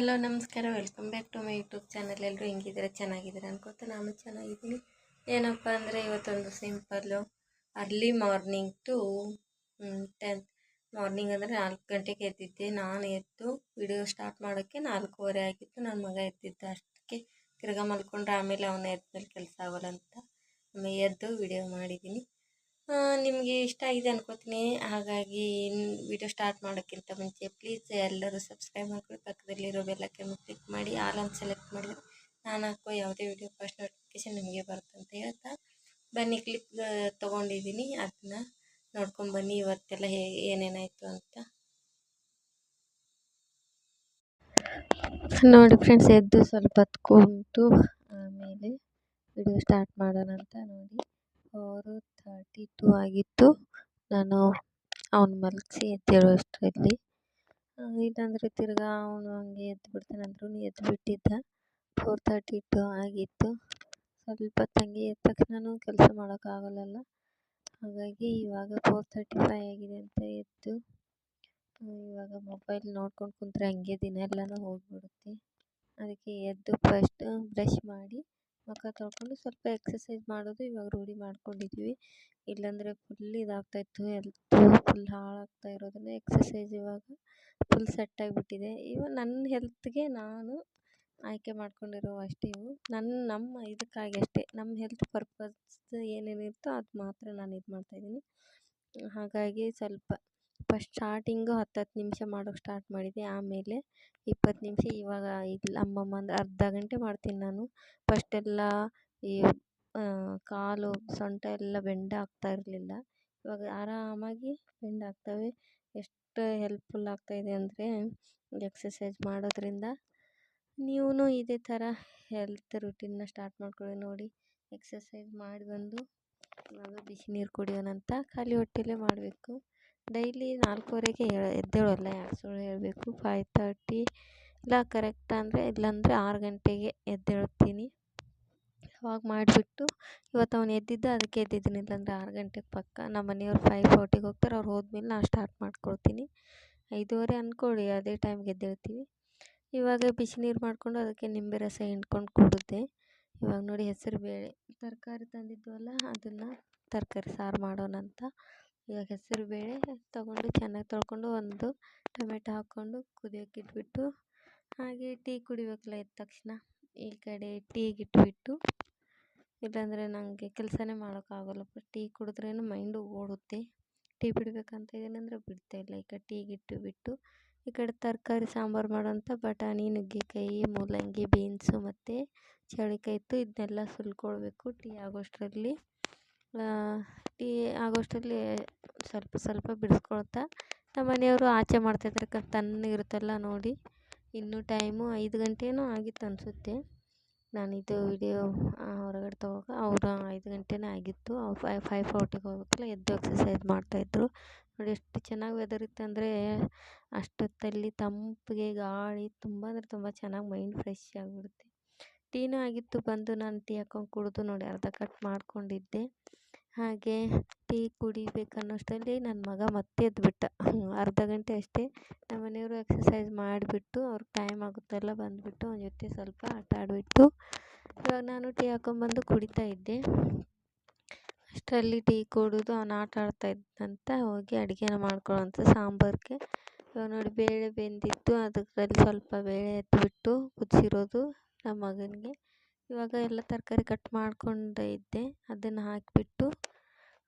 Hello, ನಮಸ್ಕಾರ. Welcome back to my YouTube channel ಎಲ್ಲರೂ ಹೆಂಗಿದ್ದೀರಾ? ಚೆನ್ನಾಗಿದ್ದೀರಾ ಅನ್ಕೋತ ನಾನು ಚೆನ್ನಾಗಿದ್ದೀನಿ. ಏನಪ್ಪ ಅಂದರೆ ಇವತ್ತೊಂದು simple early morning to ten morning ಅಂದರೆ ನಾಲ್ಕು ಗಂಟೆಗೆ ಎದ್ದಿದ್ದೆ. ನಾನು ಎದ್ದು ವಿಡಿಯೋ ಸ್ಟಾರ್ಟ್ ಮಾಡೋಕ್ಕೆ ನಾಲ್ಕೂವರೆ ಆಗಿತ್ತು. ನನ್ನ ಮಗ ಎದ್ದಿದ್ದ ಅಷ್ಟಕ್ಕೆ ತಿರ್ಗಾ ಮಲ್ಕೊಂಡ್ರೆ ಆಮೇಲೆ ಅವ್ನ ಎದ್ದ ಮೇಲೆ ಕೆಲಸ ಆಗೋಲ್ಲ ಅಂತ ಎದ್ದು ವಿಡಿಯೋ ಮಾಡಿದ್ದೀನಿ. ನಿಮಗೆ ಇಷ್ಟ ಆಗಿದೆ ಅನ್ಕೋತೀನಿ. ಹಾಗಾಗಿ ವಿಡಿಯೋ ಸ್ಟಾರ್ಟ್ ಮಾಡೋಕ್ಕಿಂತ ಮುಂಚೆ ಪ್ಲೀಸ್ ಎಲ್ಲರೂ ಸಬ್ಸ್ಕ್ರೈಬ್ ಮಾಡ್ಕೊಳ್ಳಿ ಪಕ್ಕದಲ್ಲಿರೋ ಬೆಲ್ಲಕ್ಕನ್ನು ಕ್ಲಿಕ್ ಮಾಡಿ ಆಲ್ ಅಂತ ಸೆಲೆಕ್ಟ್ ಮಾಡಿ ನಾನು ಹಾಕೋ ಯಾವುದೇ ವಿಡಿಯೋ ಫಸ್ಟ್ ನೋಟಿಫಿಕೇಶನ್ ನಿಮಗೆ ಬರುತ್ತೆ ಅಂತ ಹೇಳ್ತಾ. ಬನ್ನಿ ಕ್ಲಿಪ್ ತೊಗೊಂಡಿದ್ದೀನಿ. ಅದನ್ನ ನೋಡ್ಕೊಂಡು ಬನ್ನಿ, ಇವತ್ತೆಲ್ಲ ಹೇಗೆ ಏನೇನಾಯಿತು ಅಂತ. ನೋಡಿ ಫ್ರೆಂಡ್ಸ್ ಎದ್ದು ಸ್ವಲ್ಪ ಹೊತ್ತು ಆಮೇಲೆ ವಿಡಿಯೋ ಸ್ಟಾರ್ಟ್ ಮಾಡೋಣ ಅಂತ ನೋಡಿ. ಫೋರು ತರ್ಟಿ ಟು ಆಗಿತ್ತು ನಾನು ಅವ್ನು ಮಲಗಿಸಿ ಎದ್ದೇಳುವಷ್ಟರಲ್ಲಿ ಇಲ್ಲಾಂದರೆ ತಿರ್ಗಾ ಅವನು ಹಂಗೆ ಎದ್ದು ಬಿಡ್ತಾನೆ ಅಂದ್ರೂ ಎದ್ದು ಬಿಟ್ಟಿದ್ದ ಫೋರ್ ತರ್ಟಿ ಟು ಆಗಿತ್ತು. ಸ್ವಲ್ಪ ತಂಗಿ ಎದ್ದ ತಕ್ಷಣನೂ ಕೆಲಸ ಮಾಡೋಕ್ಕಾಗಲ್ಲಲ್ಲ ಹಾಗಾಗಿ ಇವಾಗ ಫೋರ್ ತರ್ಟಿ ಫೈ ಆಗಿದೆ ಅಂತ ಎದ್ದು ಇವಾಗ ಮೊಬೈಲ್ ನೋಡ್ಕೊಂಡು ಕುಂತ್ರೆ ಹಂಗೆ ದಿನ ಎಲ್ಲನೂ ಹೋಗಿಬಿಡುತ್ತೆ. ಅದಕ್ಕೆ ಎದ್ದು ಫಸ್ಟ್ ಬ್ರಷ್ ಮಾಡಿ ಮುಖ ತೊಳ್ಕೊಂಡು ಸ್ವಲ್ಪ ಎಕ್ಸಸೈಸ್ ಮಾಡೋದು ಇವಾಗ ರೂಢಿ ಮಾಡ್ಕೊಂಡಿದ್ದೀವಿ ಇಲ್ಲಾಂದರೆ ಫುಲ್ ಇದಾಗ್ತಾಯಿತ್ತು ಹೆಲ್ತು ಫುಲ್ ಹಾಳಾಗ್ತಾ ಇರೋದನ್ನ ಎಕ್ಸಸೈಸ್ ಇವಾಗ ಫುಲ್ ಸೆಟ್ ಆಗಿಬಿಟ್ಟಿದೆ. ಇವಾಗ ನನ್ನ ಹೆಲ್ತ್ಗೆ ನಾನು ಆಯ್ಕೆ ಮಾಡ್ಕೊಂಡಿರೋ ಅಷ್ಟೇ ಇವು. ನನ್ನ ನಮ್ಮ ಇದಕ್ಕಾಗಿ ಅಷ್ಟೇ. ನಮ್ಮ ಹೆಲ್ತ್ ಪರ್ಪಸ್ ಏನೇನಿರುತ್ತೋ ಅದು ಮಾತ್ರ ನಾನು ಇದು ಮಾಡ್ತಾಯಿದ್ದೀನಿ ಹಾಗಾಗಿ ಸ್ವಲ್ಪ ಫಸ್ಟ್ ಸ್ಟಾರ್ಟಿಂಗು ಹತ್ತು ಹತ್ತು ನಿಮಿಷ ಮಾಡೋಕೆ ಸ್ಟಾರ್ಟ್ ಮಾಡಿದೆ. ಆಮೇಲೆ ಇಪ್ಪತ್ತು ನಿಮಿಷ ಇವಾಗ ಇಲ್ಲ ಅಮ್ಮಮ್ಮ ಅಂದ್ರೆ ಅರ್ಧ ಗಂಟೆ ಮಾಡ್ತೀನಿ ನಾನು. ಫಸ್ಟೆಲ್ಲ ಈ ಕಾಲು, ಸೊಂಟ ಎಲ್ಲ ಬೆಂಡ್ ಆಗ್ತಾ ಇರಲಿಲ್ಲ. ಇವಾಗ ಆರಾಮಾಗಿ ಬೆಂಡ್ ಆಗ್ತವೆ. ಎಷ್ಟು ಹೆಲ್ಪ್ಫುಲ್ ಆಗ್ತಾಯಿದೆ ಅಂದರೆ ಎಕ್ಸಸೈಸ್ ಮಾಡೋದ್ರಿಂದ ನೀವೂ ಇದೇ ಥರ ಹೆಲ್ತ್ ರುಟೀನ್ನ ಸ್ಟಾರ್ಟ್ ಮಾಡ್ಕೊಳ್ಳಿ ನೋಡಿ. ಎಕ್ಸಸೈಸ್ ಮಾಡಿ ಬಂದು ಇವಾಗ ಕುಡಿಯೋಣ ಅಂತ ಖಾಲಿ ಹೊಟ್ಟೆಲೇ ಮಾಡಬೇಕು. ಡೈಲಿ ನಾಲ್ಕೂವರೆಗೆ ಎದ್ದೇಳೋಲ್ಲ ಯಾಕೆ ಸುಳ್ಳು ಹೇಳಬೇಕು. ಫೈವ್ ತರ್ಟಿ ಇಲ್ಲ ಕರೆಕ್ಟ್ ಅಂದರೆ ಇಲ್ಲಾಂದರೆ ಆರು ಗಂಟೆಗೆ ಎದ್ದೇಳ್ತೀನಿ ಅವಾಗ ಮಾಡಿಬಿಟ್ಟು ಇವತ್ತು ಅವ್ನು ಎದ್ದಿದ್ದ, ಅದಕ್ಕೆ ಎದ್ದಿದ್ದೀನಿ. ಇಲ್ಲಾಂದರೆ ಆರು ಗಂಟೆಗೆ ಪಕ್ಕ. ನಮ್ಮ ಮನೆಯವ್ರು ಫೈವ್ ಫೋರ್ಟಿಗೆ ಹೋಗ್ತಾರೆ, ಅವ್ರು ಹೋದ್ಮೇಲೆ ನಾನು ಸ್ಟಾರ್ಟ್ ಮಾಡ್ಕೊಳ್ತೀನಿ. ಐದೂವರೆ ಅಂದ್ಕೊಳ್ಳಿ ಅದೇ ಟೈಮ್ಗೆ ಎದ್ದೇಳ್ತೀವಿ. ಇವಾಗ ಬಿಸಿನೀರು ಮಾಡಿಕೊಂಡು ಅದಕ್ಕೆ ನಿಂಬೆ ರಸ ಹಿಂಡ್ಕೊಂಡು ಕುಡಿದೆ ಇವಾಗ ನೋಡಿ ಹೆಸರು ಬೇಳೆ. ತರಕಾರಿ ತಂದಿದ್ವಲ್ಲ, ಅದನ್ನು ತರಕಾರಿ ಸಾರು ಮಾಡೋಣ ಅಂತ ಇವಾಗ ಹೆಸರು ಬೇಳೆ ತೊಗೊಂಡು ಚೆನ್ನಾಗಿ ತೊಳ್ಕೊಂಡು ಒಂದು ಟೊಮೆಟೊ ಹಾಕ್ಕೊಂಡು ಕುದಿಯೋಕೆ ಇಟ್ಬಿಟ್ಟು, ಹಾಗೆ ಟೀ ಕುಡಿಬೇಕಲ್ಲ ಎದ್ದ ತಕ್ಷಣ, ಈ ಕಡೆ ಟೀಗೆ ಇಟ್ಬಿಟ್ಟು, ಇಲ್ಲಾಂದರೆ ನನಗೆ ಕೆಲಸನೇ ಮಾಡೋಕ್ಕಾಗಲ್ಲಪ್ಪ ಟೀ ಕುಡಿದ್ರೇನು ಮೈಂಡು ಓಡುತ್ತೆ. ಟೀ ಬಿಡಬೇಕಂತ ಇದ್ದೀನಿ ಅಂದರೆ ಬಿಡ್ತಾ ಇಲ್ಲ. ಈ ಕಡೆ ಟೀಗೆ ಇಟ್ಟುಬಿಟ್ಟು ಈ ಕಡೆ ತರಕಾರಿ, ಸಾಂಬಾರು ಮಾಡೋಂಥ ಬಟಾಣಿ, ನುಗ್ಗೆಕಾಯಿ, ಮೂಲಂಗಿ, ಬೀನ್ಸು ಮತ್ತು ಚೌಳಿಕಾಯಿ ಇತ್ತು. ಇದನ್ನೆಲ್ಲ ಸುಲ್ಕೊಳ್ಬೇಕು ಟೀ ಆಗೋಷ್ಟರಲ್ಲಿ. ಟೀ ಆಗೋಷ್ಟರಲ್ಲಿ ಸ್ವಲ್ಪ ಸ್ವಲ್ಪ ಬಿಡಿಸ್ಕೊಳ್ತಾ ನಮ್ಮ ಮನೆಯವರು ಆಚೆ ಮಾಡ್ತಾಯಿದ್ದಾರೆ ಕ ತಣ್ಣಗಿರುತ್ತಲ್ಲ ನೋಡಿ. ಇನ್ನೂ ಟೈಮು ಐದು ಗಂಟೆನೂ ಆಗಿತ್ತು ಅನಿಸುತ್ತೆ. ಇದು ವಿಡಿಯೋ ಹೊರಗಡೆ ತಗೋವಾಗ ಅವರು ಐದು ಗಂಟೆನೇ ಆಗಿತ್ತು. ಅವ್ರು ಫೈ, ಫೈವ್ ಫೋರ್ಟಿಗೆ ಹೋಗ್ಬೇಕಲ್ಲ, ಎದ್ದು ಎಕ್ಸಸೈಸ್ ಮಾಡ್ತಾಯಿದ್ರು ನೋಡಿ ಎಷ್ಟು ಚೆನ್ನಾಗಿ ವೆದರ್ ಇತ್ತಂದರೆ ಅಷ್ಟೊತ್ತಲ್ಲಿ ತಂಪಿಗೆ ಗಾಳಿ ತುಂಬ ಅಂದರೆ ತುಂಬ ಚೆನ್ನಾಗಿ ಮೈಂಡ್ ಫ್ರೆಶ್ ಆಗಿಬಿಡುತ್ತೆ. ಟೀನೂ ಆಗಿತ್ತು, ಬಂದು ನಾನು ಟೀ ಹಾಕೊಂಡು ಕುಡಿದು ನೋಡಿ ಅರ್ಧ ಕಟ್ ಮಾಡ್ಕೊಂಡಿದ್ದೆ. ಹಾಗೆ ಟೀ ಕುಡಿಬೇಕನ್ನೋಷ್ಟರಲ್ಲಿ ನನ್ನ ಮಗ ಮತ್ತೆ ಎದ್ದುಬಿಟ್ಟ ಅರ್ಧ ಗಂಟೆ ಅಷ್ಟೇ ನಮ್ಮ ಮನೆಯವರು ಎಕ್ಸಸೈಸ್ ಮಾಡಿಬಿಟ್ಟು ಅವ್ರಿಗೆ ಟೈಮ್ ಆಗುತ್ತಲ್ಲ ಬಂದುಬಿಟ್ಟು ಅವನ ಜೊತೆ ಸ್ವಲ್ಪ ಆಟ ಆಡಿಬಿಟ್ಟು ಇವಾಗ ನಾನು ಟೀ ಹಾಕ್ಕೊಂಬಂದು ಕುಡಿತಾ ಇದ್ದೆ. ಅಷ್ಟರಲ್ಲಿ ಟೀ ಕುಡಿದು ಅವನು ಆಟ ಆಡ್ತಾ ಇದ್ದಂತ ಹೋಗಿ ಅಡುಗೆನ ಮಾಡ್ಕೊಳ್ಳೋಂಥ ಸಾಂಬಾರಿಗೆ. ಇವಾಗ ನೋಡಿ ಬೇಳೆ ಬೆಂದಿತ್ತು ಅದಕ್ಕೆ ಸ್ವಲ್ಪ ಬೇಳೆ ಎತ್ತಿಬಿಟ್ಟು ಕುದಿಸಿರೋದು ನಮ್ಮ ಮಗನಿಗೆ. ಇವಾಗ ಎಲ್ಲ ತರಕಾರಿ ಕಟ್ ಮಾಡ್ಕೊಂಡು ಇದ್ದೆ. ಅದನ್ನು ಹಾಕಿಬಿಟ್ಟು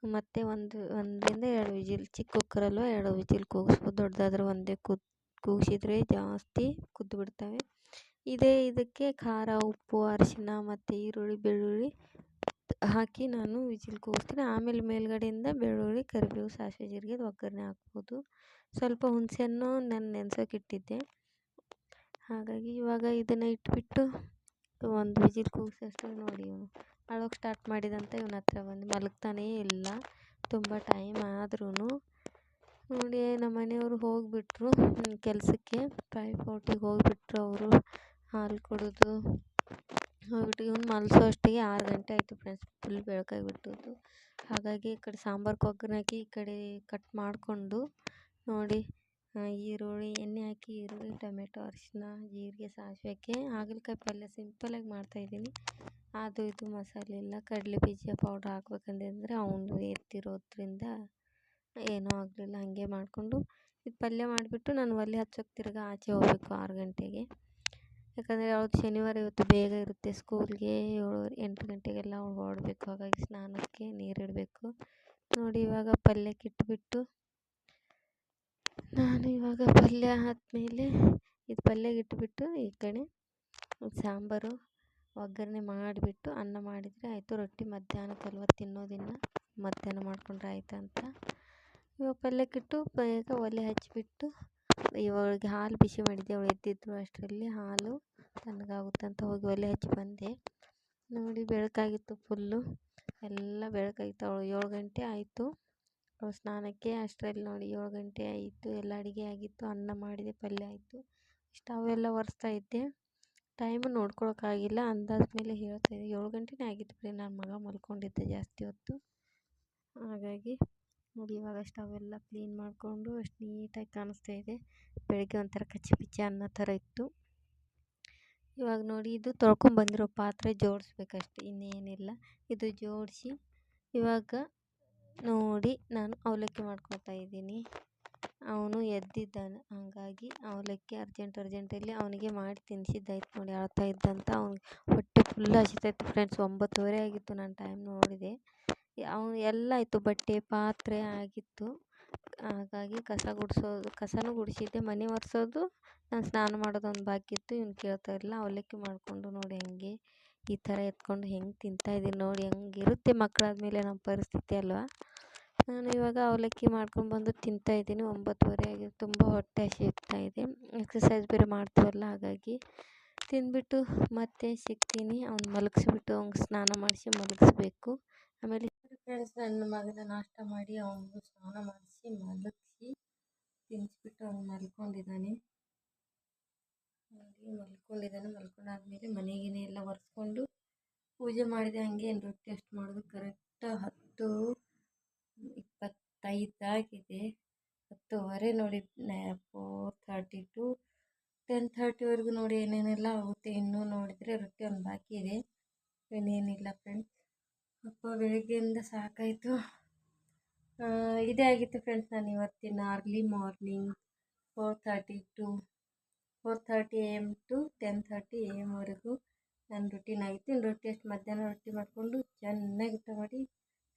ಮತ್ತೆ ಒಂದು, ಒಂದರಿಂದ ಎರಡು ವಿಜಿಲ್, ಚಿಕ್ಕ ಕುಕ್ಕರಲ್ಲೂ ಎರಡು ವಿಜಿಲ್ ಕೂಗಿಸ್ಬೋದು. ದೊಡ್ಡದಾದ್ರೆ ಒಂದೇ ಕೂತ್ ಕೂಗಿಸಿದ್ರೆ ಜಾಸ್ತಿ ಕುದ್ದು ಬಿಡ್ತವೆ ಇದೇ ಇದಕ್ಕೆ ಖಾರ, ಉಪ್ಪು ಅರಿಶಿನ ಮತ್ತು ಈರುಳ್ಳಿ, ಬೆಳ್ಳುಳ್ಳಿ ಹಾಕಿ ನಾನು ವಿಜಿಲ್ ಕೂಗಿಸ್ತೀನಿ. ಆಮೇಲೆ ಮೇಲುಗಡೆಯಿಂದ ಬೆಳ್ಳುಳ್ಳಿ, ಕರಿಬೇವು, ಸಾಸಿವೆ, ಜೀರಿಗೆ, ಒಗ್ಗರಣೆ ಹಾಕ್ಬೋದು. ಸ್ವಲ್ಪ ಹುಣಸೆಹಣ್ಣು ನಾನು ನೆನೆಸೋಕೆ ಇಟ್ಟಿದ್ದೆ. ಹಾಗಾಗಿ ಇವಾಗ ಇದನ್ನು ಇಟ್ಬಿಟ್ಟು ಒಂದು ವಿಸಿಲ್ ಕೂಗಿಸೋಷ್ಟ್ರಲ್ಲಿ ನೋಡಿ ಇವನು. ಅಳೋಕೆ ಸ್ಟಾರ್ಟ್ ಮಾಡಿದಂತ ಇವನ ಹತ್ರ ಬಂದು ಮಲಗ್ತಾನೇ ಇಲ್ಲ. ತುಂಬ ಟೈಮ್ ಆದ್ರೂ ನೋಡಿ, ನಮ್ಮ ಮನೆಯವರು ಹೋಗಿಬಿಟ್ರು. ಕೆಲಸಕ್ಕೆ ಫೈವ್ ಫೋರ್ಟಿಗೆ ಹೋಗಿಬಿಟ್ರು ಅವರು. ಹಾಲು ಕುಡಿದು ಹೋಗ್ಬಿಟ್ಟು ಇವ್ನು ಮಲಸೋ ಅಷ್ಟಿಗೆ ಆರು ಗಂಟೆ ಆಯಿತು ಫ್ರೆಂಡ್ಸ್ ಫುಲ್ ಬೆಳಕಾಗಿಬಿಟ್ಟಿತ್ತು ಹಾಗಾಗಿ ಈ ಕಡೆ ಸಾಂಬಾರ್ಗೆ ಒಗ್ಗರಣೆ ಹಾಕಿ ಈ ಕಡೆ ಕಟ್ ಮಾಡಿಕೊಂಡು ನೋಡಿ ಈರುಳ್ಳಿ, ಎಣ್ಣೆ ಹಾಕಿ, ಈರುಳ್ಳಿ, ಟೊಮೆಟೊ ಅರಿಶಿನ, ಜೀರಿಗೆ ಸಾಸಿವೆ ಹಾಕಿ ಹಾಗಲಕಾಯಿ ಪಲ್ಯ ಸಿಂಪಲ್ಲಾಗಿ ಮಾಡ್ತಾಯಿದ್ದೀನಿ ಅದು ಇದು ಮಸಾಲೆ ಎಲ್ಲ ಕಡಲೆ ಬೀಜ ಪೌಡ್ರ್ ಹಾಕ್ಬೇಕಂತಂದರೆ ಅವನು ಎತ್ತಿರೋದ್ರಿಂದ ಏನೂ ಆಗಲಿಲ್ಲ. ಹಾಗೆ ಮಾಡಿಕೊಂಡು ಇದು ಪಲ್ಯ ಮಾಡಿಬಿಟ್ಟು ನಾನು ಒಲೆ ಹಚ್ಚೋಕೆ ತಿರ್ಗಾ ಆಚೆ ಹೋಗ್ಬೇಕು ಆರು ಗಂಟೆಗೆ. ಯಾಕಂದರೆ ಅವತ್ತು ಶನಿವಾರ ಇವತ್ತು ಬೇಗ ಇರುತ್ತೆ. ಸ್ಕೂಲ್ಗೆ ಏಳು, ಎಂಟು ಗಂಟೆಗೆಲ್ಲ ಅವ್ಳು ಹೊರಡ್ಬೇಕು ಹಾಗಾಗಿ ಸ್ನಾನಕ್ಕೆ ನೀರಿಡಬೇಕು. ನೋಡಿ ಇವಾಗ ಪಲ್ಯಕ್ಕೆ ಇಟ್ಬಿಟ್ಟು ನಾನು ಇವಾಗ ಪಲ್ಯ ಆದಮೇಲೆ ಇದು ಪಲ್ಯಗಿಟ್ಬಿಟ್ಟು ಈ ಕಡೆ ಸಾಂಬಾರು, ಒಗ್ಗರಣೆ ಮಾಡಿಬಿಟ್ಟು ಅನ್ನ ಮಾಡಿದರೆ ಆಯಿತು. ರೊಟ್ಟಿ ಮಧ್ಯಾಹ್ನಕ್ಕಲ್ವ ತಿನ್ನೋದಿಲ್ಲ ಮಧ್ಯಾಹ್ನ ಮಾಡ್ಕೊಂಡ್ರೆ ಆಯ್ತು ಅಂತ. ಇವಾಗ ಪಲ್ಯಕ್ಕಿಟ್ಟು ಬೇಗ ಒಲೆ ಹಚ್ಚಿಬಿಟ್ಟು ಇವಾಗ ಹಾಲು ಬಿಸಿ ಮಾಡಿದ್ದೆ. ಅವಳು ಎದ್ದಿದ್ರು ಅಷ್ಟರಲ್ಲಿ ಹಾಲು ತಣ್ಣಗಾಗುತ್ತಂತ ಹೋಗಿ ಒಲೆ ಹಚ್ಚಿ ಬಂದೆ. ನೋಡಿ ಬೆಳಕಾಗಿತ್ತು ಫುಲ್ಲು. ಎಲ್ಲ ಬೆಳಕಾಗಿತ್ತು. ಅವಳು ಏಳು ಗಂಟೆ ಆಯಿತು. ಸ್ನಾನಕ್ಕೆ ಅಷ್ಟರಲ್ಲಿ ನೋಡಿ ಏಳು ಗಂಟೆ ಆಯಿತು, ಎಲ್ಲ ಅಡುಗೆ ಆಗಿತ್ತು, ಅನ್ನ ಮಾಡಿದೆ, ಪಲ್ಯ ಆಯಿತು ಸ್ಟವ್ ಎಲ್ಲ ಒರೆಸ್ತಾ ಇದ್ದೆ. ಟೈಮು ನೋಡ್ಕೊಳೋಕ್ಕಾಗಿಲ್ಲ, ಅಂದಾಜು ಮೇಲೆ ಹೇಳ್ತಾಯಿದ್ದೆ ಏಳು ಗಂಟೆನೇ ಆಗಿತ್ತು ಬಿಡಿ ನನ್ನ ಮಗ ಮಲ್ಕೊಂಡಿದ್ದೆ ಜಾಸ್ತಿ ಹೊತ್ತು. ಹಾಗಾಗಿ ನೋಡಿ, ಇವಾಗ ಸ್ಟವ್ ಎಲ್ಲ ಕ್ಲೀನ್ ಮಾಡಿಕೊಂಡು ಅಷ್ಟು ನೀಟಾಗಿ ಕಾಣಿಸ್ತಾ ಇದೆ. ಬೆಳಗ್ಗೆ ಒಂಥರ ಕಚ್ಚಿ ಪಿಚ್ಚಿ ಅನ್ನ ಥರ ಇತ್ತು. ಇವಾಗ ನೋಡಿ, ಇದು ತೊಳ್ಕೊಂಬಂದಿರೋ ಪಾತ್ರೆ ಜೋಡಿಸ್ಬೇಕಷ್ಟೆ, ಇನ್ನೇನಿಲ್ಲ. ಇದು ಜೋಡಿಸಿ ಇವಾಗ ನೋಡಿ ನಾನು ಅವಲಕ್ಕಿ ಮಾಡ್ಕೊಳ್ತಾ ಇದ್ದೀನಿ. ಅವನು ಎದ್ದಿದ್ದಾನೆ. ಹಾಗಾಗಿ ಅವಲಕ್ಕಿ ಅರ್ಜೆಂಟ್ ಅರ್ಜೆಂಟಲ್ಲಿ ಅವನಿಗೆ ಮಾಡಿ ತಿನ್ನಿಸಿದ್ದಾಯ್ತು ನೋಡಿ ಅಳ್ತಾ ಇದ್ದಂತ ಅವ್ನಿಗೆ ಹೊಟ್ಟೆ ಫುಲ್ ಹಸಿತಾಯಿತ್ತು ಫ್ರೆಂಡ್ಸ್ ಒಂಬತ್ತುವರೆ ಆಗಿತ್ತು ನಾನು ಟೈಮ್ ನೋಡಿದೆ. ಅವನು ಎಲ್ಲ ಆಯಿತು. ಬಟ್ಟೆ, ಪಾತ್ರೆ ಆಗಿತ್ತು. ಹಾಗಾಗಿ ಕಸ ಗುಡಿಸೋದು ಕಸನೂ ಗುಡಿಸಿದ್ದೆ. ಮನೆ ಒರೆಸೋದು ನಾನು ಸ್ನಾನ ಮಾಡೋದು ಒಂದು ಬಾಕಿ ಇತ್ತು ಇವ್ನು ಕೇಳ್ತಾ ಇರಲಿಲ್ಲ. ಅವಲಕ್ಕಿ ಮಾಡಿಕೊಂಡು ನೋಡಿ ಹೆಂಗೆ ಈ ಥರ ಎತ್ಕೊಂಡು ಹೆಂಗೆ ತಿಂತಾಯಿದ್ದೀನಿ ನೋಡಿ ಹೆಂಗಿರುತ್ತೆ ಮಕ್ಕಳಾದ್ಮೇಲೆ ನಮ್ಮ ಪರಿಸ್ಥಿತಿ ಅಲ್ವಾ? ನಾನು ಇವಾಗ ಅವಲಕ್ಕಿ ಮಾಡ್ಕೊಂಡು ಬಂದು ತಿಂತಾಯಿದ್ದೀನಿ ಒಂಬತ್ತುವರೆ ಆಗಿದೆ ತುಂಬ ಹೊಟ್ಟೆ ಹಸಿತಾ ಇದೆ. ಎಕ್ಸಸೈಸ್ ಬೇರೆ ಮಾಡ್ತೀವಲ್ಲ, ಹಾಗಾಗಿ ತಿಂದ್ಬಿಟ್ಟು ಮತ್ತೆ ಸಿಗ್ತೀನಿ. ಅವ್ನು ಮಲಗಿಸ್ಬಿಟ್ಟು ಅವ್ನಿಗೆ ಸ್ನಾನ ಮಾಡಿಸಿ ಮಲಗಿಸ್ಬೇಕು. ಆಮೇಲೆ ಫ್ರೆಂಡ್ಸ್ ನನ್ನ ಮಗನ ನಾಷ್ಟ ಮಾಡಿ ಅವನಿಗೂ ಸ್ನಾನ ಮಾಡಿಸಿ ಮಲಗಿಸಿ ತಿನ್ನಿಸ್ಬಿಟ್ಟು ಅವ್ನು ಮಲ್ಕೊಂಡಿದ್ದಾನೆ. ನೋಡಿ ಮಲ್ಕೊಂಡಿದ್ದಾನೆ. ಮಲ್ಕೊಂಡಾದ್ಮೇಲೆ ಮನೆಗೆನೆ ಎಲ್ಲ ಒರೆಸ್ಕೊಂಡು ಪೂಜೆ ಮಾಡಿದೆ. ಹಂಗೆ ರೊಟ್ಟಿ ಅಷ್ಟು ಮಾಡೋದು ಕರೆಕ್ಟ್ ಹತ್ತು, ಇಪ್ಪತ್ತೈದು ಆಗಿದೆ. ಹತ್ತುವರೆ ನೋಡಿ ಫೋರ್ ಥರ್ಟಿ ಟು ಟೆನ್ ಥರ್ಟಿವರೆಗೂ ನೋಡಿ ಏನೇನೆಲ್ಲ ಆಗುತ್ತೆ ಇನ್ನೂ ನೋಡಿದರೆ ರೊಟ್ಟಿ ಒಂದು ಬಾಕಿ ಇದೆ. ಇನ್ನೇನಿಲ್ಲ ಫ್ರೆಂಡ್ಸ್ ಅಪ್ಪ ಬೆಳಗ್ಗೆಯಿಂದ ಸಾಕಾಯಿತು. ಇದೇ ಆಗಿತ್ತು ಫ್ರೆಂಡ್ಸ್ ನಾನು ಇವತ್ತಿನ early morning four thirty to four thirty A M to ten thirty A ಎಮ್ವರೆಗೂ ನನ್ನ ರೊಟೀನ್ ಆಗಿತ್ತು. ರೊಟ್ಟಿ ಅಷ್ಟು, ಮಧ್ಯಾಹ್ನ ರೊಟ್ಟಿ ಮಾಡಿಕೊಂಡು ಚೆನ್ನಾಗಿ ಊಟ ಮಾಡಿ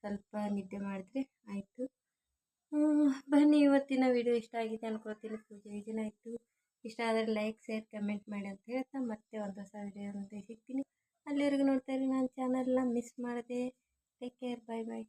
ಸ್ವಲ್ಪ ನಿದ್ದೆ ಮಾಡಿದ್ರೆ ಆಯಿತು. ಬನ್ನಿ, ಇವತ್ತಿನ ವಿಡಿಯೋ ಇಷ್ಟ ಆಗಿದೆ ಅನ್ಕೊಳ್ತೀನಿ ಪೂಜೆ. ವಿಜಯನ ಆಯಿತು. ಇಷ್ಟ ಆದರೆ ಲೈಕ್ ಶೇರ್ ಕಮೆಂಟ್ ಮಾಡಿ ಅಂತ ಹೇಳ್ತಾ ಮತ್ತೆ ಒಂದು ಹೊಸ ವಿಡಿಯೋ ಅಂತ ಸಿಗ್ತೀನಿ. ಅಲ್ಲಿವರೆಗೂ ನೋಡ್ತಾ ಇರಿ, ನನ್ನ ಚಾನಲ್ನ ಮಿಸ್ ಮಾಡದೆ. ಟೇಕ್ ಕೇರ್ ಬಾಯ್ ಬಾಯ್